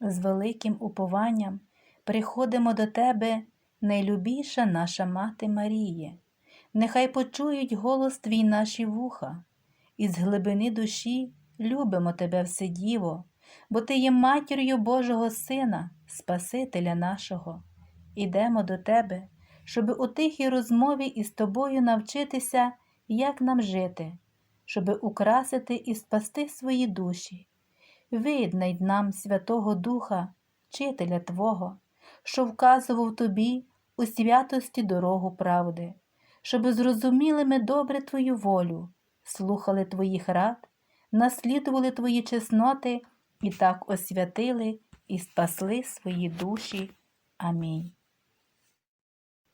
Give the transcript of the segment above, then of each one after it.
З великим упованням приходимо до Тебе, найлюбіша наша Мати Маріє. Нехай почують голос Твій наші вуха, і з глибини душі любимо Тебе Вседіво, бо Ти є матір'ю Божого Сина, Спасителя нашого. Ідемо до Тебе, щоби у тихій розмові із Тобою навчитися, як нам жити, щоби украсити і спасти свої душі. Виднай нам Святого Духа, Вчителя Твого, що вказував тобі у святості дорогу правди, щоби зрозуміли ми добре Твою волю, слухали Твоїх рад, наслідували Твої чесноти і так освятили і спасли свої душі. Амінь.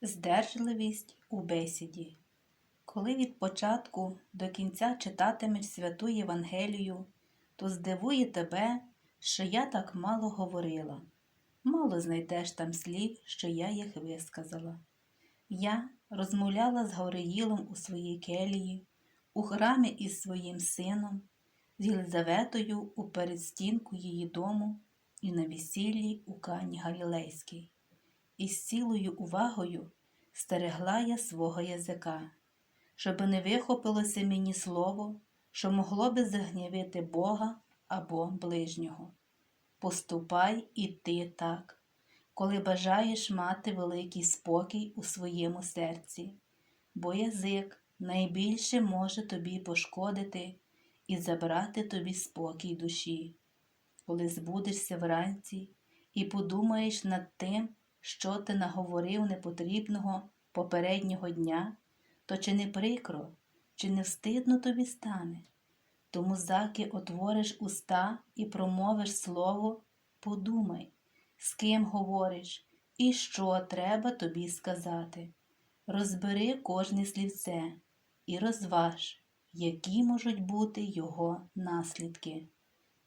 Здержливість у бесіді. Коли від початку до кінця читатимеш святу Євангелію, то здивує тебе, що я так мало говорила. Мало знайдеш там слів, що я їх висказала. Я розмовляла з Гавриїлом у своїй келії, у храмі із своїм сином, з Єлизаветою у передстінку її дому і на весіллі у Кані Галілейській. І з цілою увагою стерегла я свого язика, щоби не вихопилося мені слово, що могло би загнівити Бога або ближнього. Поступай і ти так, коли бажаєш мати великий спокій у своєму серці, бо язик найбільше може тобі пошкодити і забрати тобі спокій душі, коли збудешся вранці і подумаєш над тим, що ти наговорив непотрібного попереднього дня, то чи не прикро, чи не встидно тобі стане? Тому, заки отвориш уста і промовиш слово, подумай, з ким говориш і що треба тобі сказати. Розбери кожне слівце і розваж, які можуть бути його наслідки.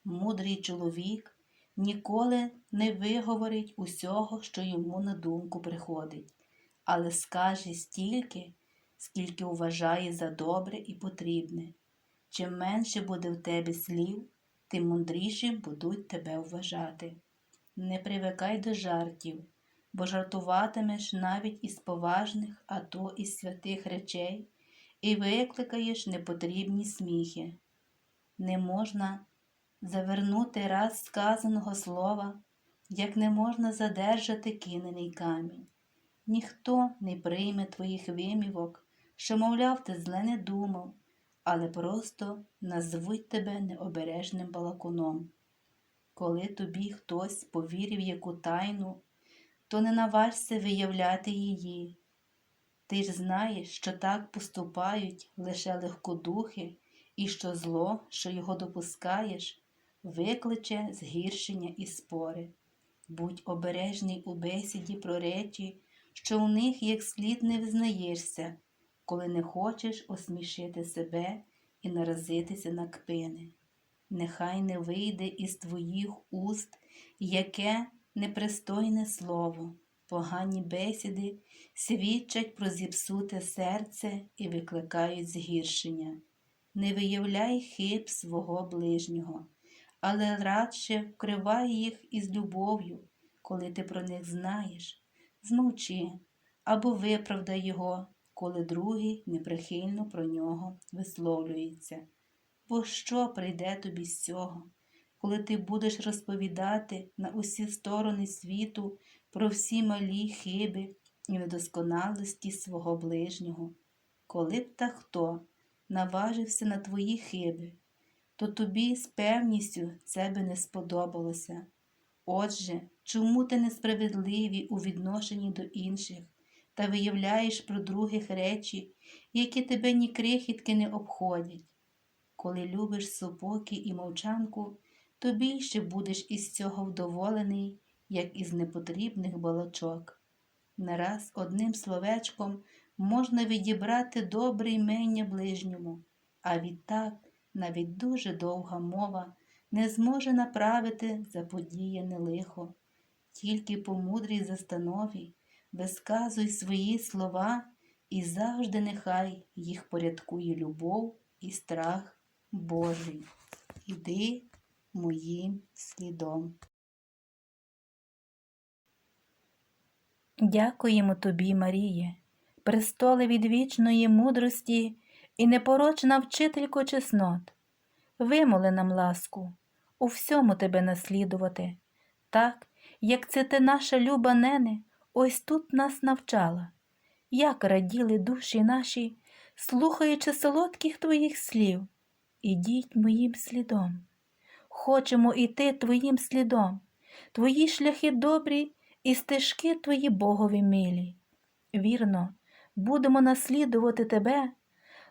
Мудрий чоловік ніколи не виговорить усього, що йому на думку приходить, але скаже стільки, скільки вважає за добре і потрібне. Чим менше буде в тебе слів, тим мудрішим будуть тебе вважати. Не привикай до жартів, бо жартуватимеш навіть із поважних, а то із святих речей, і викликаєш непотрібні сміхи. Не можна завернути раз сказаного слова, як не можна задержати кинений камінь. Ніхто не прийме твоїх вимівок, що, мовляв, ти зле не думав але просто назвуть тебе необережним балакуном. Коли тобі хтось повірив яку тайну, то не наважся виявляти її. Ти ж знаєш, що так поступають лише легкодухи, і що зло, що його допускаєш, викличе згіршення і спори. Будь обережний у бесіді про речі, що у них як слід не взнаєшся коли не хочеш осмішити себе і наразитися на кпини. Нехай не вийде із твоїх уст яке непристойне слово, погані бесіди свідчать про зіпсуте серце і викликають згіршення. Не виявляй хиб свого ближнього, але радше вкривай їх із любов'ю, коли ти про них знаєш, змовчи або виправдай його коли другий неприхильно про нього висловлюється. Бо що прийде тобі з цього, коли ти будеш розповідати на усі сторони світу про всі малі хиби і недосконалості свого ближнього? Коли б та хто наважився на твої хиби, то тобі з певністю це би не сподобалося. Отже, чому ти несправедливі у відношенні до інших? Та виявляєш про других речі, які тебе ні крихітки не обходять. Коли любиш супокій і мовчанку, то більше будеш із цього вдоволений, як із непотрібних балачок. Не раз одним словечком можна відібрати добре імення ближньому, а відтак навіть дуже довга мова не зможе направити заподіяне лихо, тільки по мудрій застанові висказуй свої слова і завжди нехай їх порядкує любов і страх Божий. Іди моїм слідом. Дякуємо тобі, Маріє, престоле від вічної мудрості і непорочна вчителько чеснот. Вимоли нам ласку, у всьому тебе наслідувати, так, як це ти наша люба нене, ось тут нас навчала, як раділи душі наші, слухаючи солодких твоїх слів. Ідіть моїм слідом. Хочемо іти твоїм слідом, твої шляхи добрі і стежки твої Богові милі. Вірно, будемо наслідувати тебе,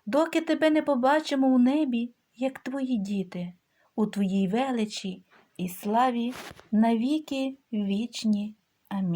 доки тебе не побачимо у небі, як твої діти, у твоїй величі і славі навіки вічні. Амінь.